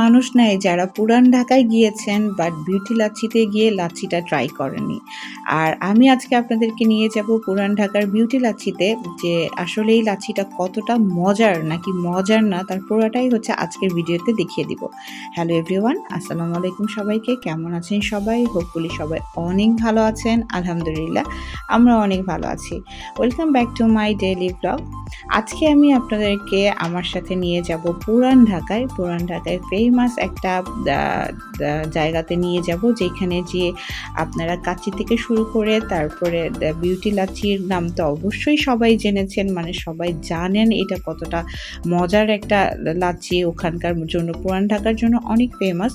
মানুষ নাই যারা পুরান ঢাকায় গিয়েছেন বাট বিউটি লাচ্ছিতে গিয়ে লাচ্ছিটা ট্রাই করেনি। আর আমি আজকে আপনাদেরকে নিয়ে যাব পুরান ঢাকার বিউটি লাচ্ছিতে, যে আসলে এই লাচ্ছিটা কতটা মজার, নাকি মজার না, তার পুরোটাই হচ্ছে আজকের ভিডিওতে দেখিয়ে দিব। হ্যালো এভরিওয়ান আসসালামু আলাইকুম সবাইকে, কেমন আছেন সবাই? হোপফুলি সবাই অনেক ভালো আছেন, আলহামদুলিল্লাহ আমরা অনেক ভালো আছি। Welcome back to my daily blog আজকে আমি আপনাদেরকে আমার সাথে নিয়ে যাব পুরান ঢাকায় পুরান ঢাকায় ফেমাস একটা জায়গাতে নিয়ে যাব যেখানে যে আপনারা কাচি থেকে শুরু করে তারপরে বিউটি লাচির নাম তো অবশ্যই সবাই জেনেছেন মানে সবাই জানেন এটা কতটা মজার একটা লাচি ওখানকার জন্য, পুরান ঢাকার জন্য অনেক ফেমাস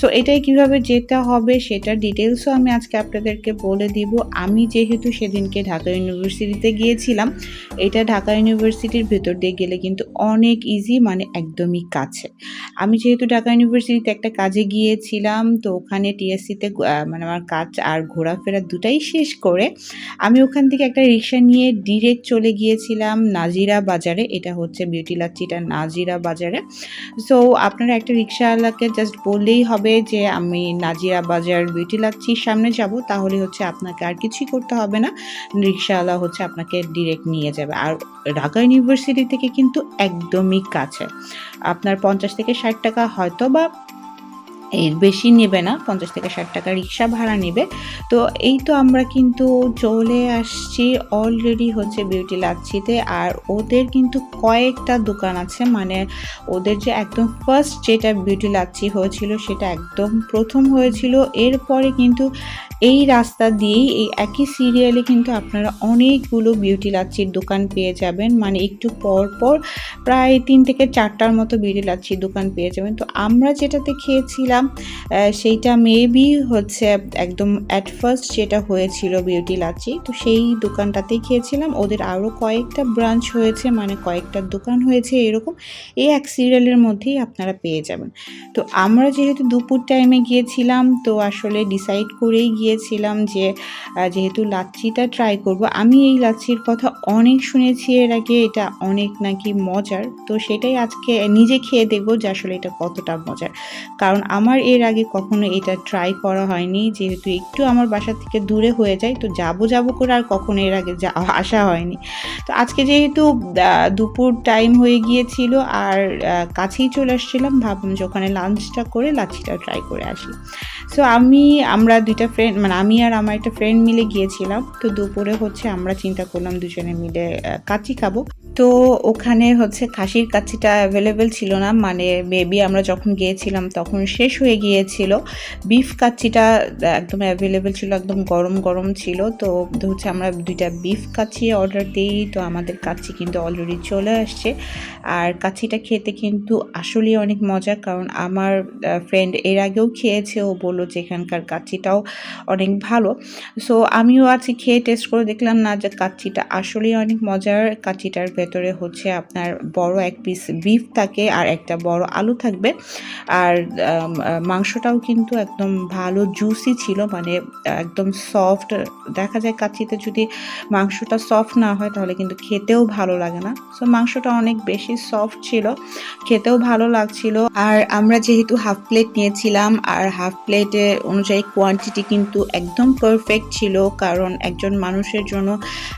সো এটাই কীভাবে যেতে হবে সেটার ডিটেলসও আমি আজকে আপনাদেরকে বলে দিব। আমি যেহেতু সেদিনকে ঢাকা ইউনিভার্সিটিতে গিয়েছিলাম, এটা ঢাকা ইউনিভার্সিটির ভেতর দিয়ে গেলে কিন্তু অনেক ইজি মানে একদমই কাছে। আমি যেহেতু ঢাকা ইউনিভার্সিটিতে একটা কাজে গিয়েছিলাম, তো ওখানে টিএসসিতে মানে আমার কাজ আর ঘোরাফেরা দুটাই শেষ করে আমি ওখান থেকে একটা রিক্সা নিয়ে ডিরেক্ট চলে গিয়েছিলাম নাজিরা বাজারে, এটা হচ্ছে বিউটি লাচ্ছিটা নাজিরা বাজারে। সো আপনারা একটা রিক্সাওয়ালাকে জাস্ট বললেই হবে যে, আমি নাজিরা বাজার বিউটি লাচ্ছির সামনে যাব, তাহলে হচ্ছে আপনাকে আর কিছুই করতে হবে না। রিক্সাওয়ালা হচ্ছে আপনাকে ডিরেক্ট নিয়ে যাবে। আর ঢাকা ইউনিভার্সিটি থেকে কিন্তু একদমই কাছে। আপনার পঞ্চাশ থেকে ষাট টাকা হয়তো বা এর বেশি নেবে না, পঞ্চাশ থেকে ষাট টাকা রিক্সা ভাড়া নেবে। তো এই তো আমরা কিন্তু চলে আসছি অলরেডি হচ্ছে বিউটি লাচ্ছিতে আর ওদের কিন্তু কয়েকটা দোকান আছে মানে ওদের যে একদম ফার্স্ট যেটা বিউটি লাচ্ছি হয়েছিল, সেটা একদম প্রথম হয়েছিল। এরপরে কিন্তু এই রাস্তা দিয়েই, এই একই সিরিয়ালে কিন্তু আপনারা অনেকগুলো বিউটি লাচ্ছির দোকান পেয়ে যাবেন। মানে একটু পর পর প্রায় তিন থেকে চারটার মতো বিউটি লাচ্ছির দোকান পেয়ে যাবেন। তো আমরা যেটাতে খেয়েছিলাম সেইটা মেবি হচ্ছে একদম অ্যাট ফার্স্ট যেটা হয়েছিল বিউটি লাচ্ছি, তো সেই দোকানটাতেই খেয়েছিলাম। ওদের আরও কয়েকটা ব্রাঞ্চ হয়েছে মানে কয়েকটা দোকান হয়েছে এরকম। এই এক সিরিয়ালের মধ্যেই আপনারা পেয়ে যাবেন। তো আমরা যেহেতু দুপুর টাইমে গিয়েছিলাম, তো আসলে ডিসাইড করেই গিয়েছিলাম যে যেহেতু লাচ্ছিটা ট্রাই করব, আমি এই লাচ্ছির কথা অনেক শুনেছি এর আগে, এটা অনেক নাকি মজার। তো সেটাই আজকে নিজে খেয়ে দেখব যে আসলে এটা কতটা মজার। কারণ আমার এর আগে কখনো এটা ট্রাই করা হয়নি। যেহেতু একটু আমার বাসা থেকে দূরে হয়ে যায়, তো যাব যাব করে আর কখনো এর আগে যা আসা হয়নি। তো আজকে যেহেতু দুপুর টাইম হয়ে গিয়েছিল আর কাছেই চলে আসছিলাম, ভাবলাম যে ওখানে লাঞ্চটা করে লাচ্ছিটা ট্রাই করে আসি। সো আমি, আমরা দুইটা ফ্রেন্ড মানে আমি আর আমার একটা ফ্রেন্ড মিলে গিয়েছিলাম। তো দুপুরে হচ্ছে আমরা চিন্তা করলাম দুজনে মিলে কাচ্চি খাব। তো ওখানে হচ্ছে খাসির কাচ্চিটা অ্যাভেলেবেল ছিল না। মানে মেবি আমরা যখন গিয়েছিলাম তখন শেষ হয়ে গিয়েছিল। বিফ কাচ্চিটা একদম অ্যাভেলেবেল ছিল, একদম গরম গরম ছিল। তো হচ্ছে আমরা দুইটা বিফ কাচ্চি অর্ডার দিই। তো আমাদের কাচ্চি কিন্তু অলরেডি চলে আসছে। আর কাচ্চিটা খেতে কিন্তু আসলেই অনেক মজা, কারণ আমার ফ্রেন্ড এর আগেও খেয়েছে। ও বলল যে এখানকার কাচ্চিটাও অনেক ভালো। সো আমিও আজকে খেয়ে টেস্ট করে দেখলাম না যে কাচ্চিটা আসলেই অনেক মজার। কাচ্চিটার ভেতরে হচ্ছে আপনার বড় এক পিস বিফ থাকে আর একটা বড় আলু থাকবে। আর মাংসটাও কিন্তু একদম ভালো জুসি ছিল মানে একদম সফট দেখা যায় কাচ্চিতে যদি মাংসটা সফট না হয় তাহলে কিন্তু খেতেও ভালো লাগে না। সো মাংসটা অনেক বেশি সফট ছিল, খেতেও ভালো লাগছিল। আর আমরা যেহেতু হাফ প্লেট নিয়েছিলাম, আর হাফ প্লেটে অনুযায়ী কোয়ান্টিটি কিন্তু একদম পারফেক্ট ছিল, কারণ একজন মানুষের জন্য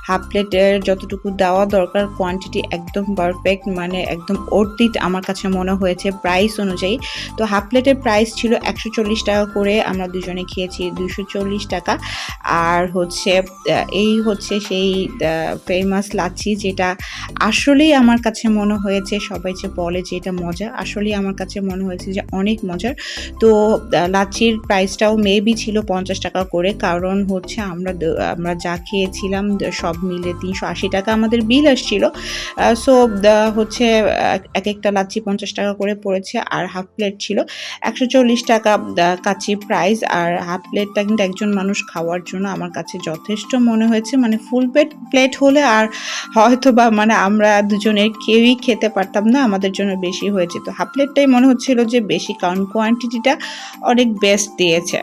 হাফ প্লেটের যতটুকু দেওয়া দরকার কোয়ান্টিটি একদম পারফেক্ট মানে একদম অর্থিত আমার কাছে মনে হয়েছে প্রাইস অনুযায়ী। তো হাফ প্লেটের প্রাইস ছিল একশো চল্লিশ টাকা করে, আমরা দুজনে খেয়েছি দুশো টাকা। আর হচ্ছে এই হচ্ছে সেই ফেমাস লাচ্ছি যেটা আসলেই আমার কাছে মনে হয়েছে, সবাই যে বলে যে এটা মজা আসলেই আমার কাছে মনে হয়েছে যে অনেক মজার। তো লাচ্ছির প্রাইসটাও মেবি ছিল পঞ্চাশ টাকা করে, কারণ হচ্ছে আমরা আমরা যা খেয়েছিলাম, সব মিলে তিনশো আশি টাকা আমাদের বিল আসছিল। সো হচ্ছে এক একটা লাচ্ছি পঞ্চাশ টাকা করে পড়েছে আর হাফ প্লেট ছিল একশো চল্লিশ টাকা কাচ্চি প্রাইস আর হাফ প্লেটটা কিন্তু একজন মানুষ খাওয়ার জন্য আমার কাছে যথেষ্ট মনে হয়েছে। মানে ফুল প্লেট প্লেট হলে আর হয়তো বা মানে আমরা দুজনের কেউই খেতে পারতাম না, আমাদের জন্য বেশি হয়েছে। তো হাফ প্লেটটাই মনে হচ্ছিল যে বেশি কারণ কোয়ান্টিটিটা অনেক বেস্ট দিয়েছে।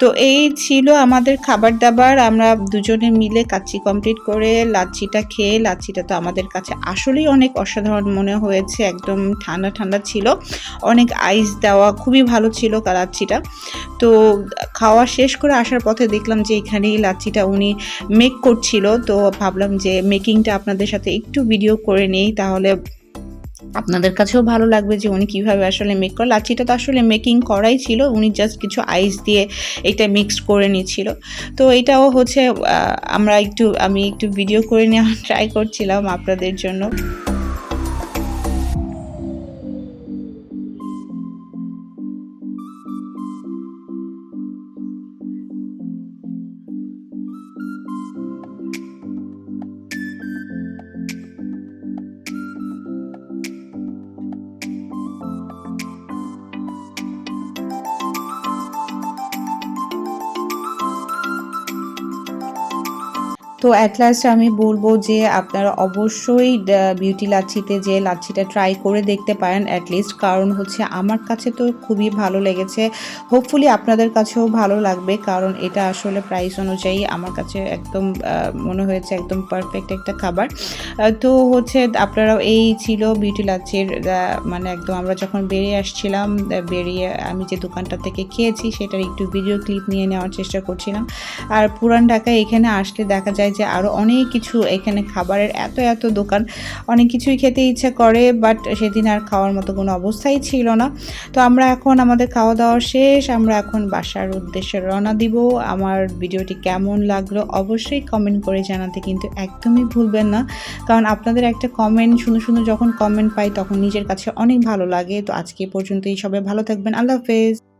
তো এই ছিল আমাদের খাবার দাবার আমরা দুজনে মিলে কাচ্চি কমপ্লিট করে লাচ্ছিটা খেয়ে, লাচ্ছিটা তো আমাদের কাছে আসলেই অনেক অসাধারণ মনে হয়েছে, একদম ঠান্ডা ঠান্ডা ছিল। অনেক আইস দেওয়া খুবই ভালো ছিল লাচ্ছিটা। তো খাওয়া শেষ করে আসার পথে দেখলাম যে এখানেই লাচ্ছিটা উনি মেক করছিল। তো ভাবলাম যে মেকিংটা আপনাদের সাথে একটু ভিডিও করে নেই, তাহলে আপনাদের কাছেও ভালো লাগবে যে উনি কীভাবে আসলে মেক করে লাচিটা তো আসলে মেকিং করাই ছিল, উনি জাস্ট কিছু আইস দিয়ে এটা মিক্সড করে নিচ্ছিল। তো এটাও হচ্ছে আমরা একটু, আমি একটু ভিডিও করে নেওয়া ট্রাই করছিলাম আপনাদের জন্য। তো অ্যাট লাস্ট আমি বলব যে আপনারা অবশ্যই বিউটি লাচ্ছিতে যে লাচ্ছিটা ট্রাই করে দেখতে পারেন অ্যাটলিস্ট কারণ হচ্ছে আমার কাছে তো খুবই ভালো লেগেছে। হোপফুলি আপনাদের কাছেও ভালো লাগবে, কারণ এটা আসলে প্রাইস অনুযায়ী আমার কাছে একদম মনে হয়েছে একদম পারফেক্ট একটা খাবার। তো হচ্ছে আপনারা এই ছিল বিউটি লাচ্ছির মানে একদম আমরা যখন বেরিয়ে আসছিলাম বেরিয়ে আমি যে দোকানটা থেকে খেয়েছি সেটার একটু ভিডিও ক্লিপ নিয়ে নেওয়ার চেষ্টা করছিলাম। আর পুরান ঢাকায় এখানে আসলে দেখা যায় যে আরও অনেক কিছু এখানে খাবারের এত এত দোকান। অনেক কিছুই খেতে ইচ্ছে করে বাট সেদিন আর খাওয়ার মতো কোনো অবস্থাই ছিল না। তো আমরা এখন আমাদের খাওয়া দাওয়া শেষ, আমরা এখন বাসার উদ্দেশ্যে রওনা দিব। আমার ভিডিওটি কেমন লাগল অবশ্যই কমেন্ট করে জানাতে কিন্তু একদমই ভুলবেন না। কারণ আপনাদের একটা কমেন্ট শুনে শুনে যখন কমেন্ট পাই, তখন নিজের কাছে অনেক ভালো লাগে। তো আজকে পর্যন্তই, সবাই ভালো থাকবেন। আল্লাহ হাফেজ।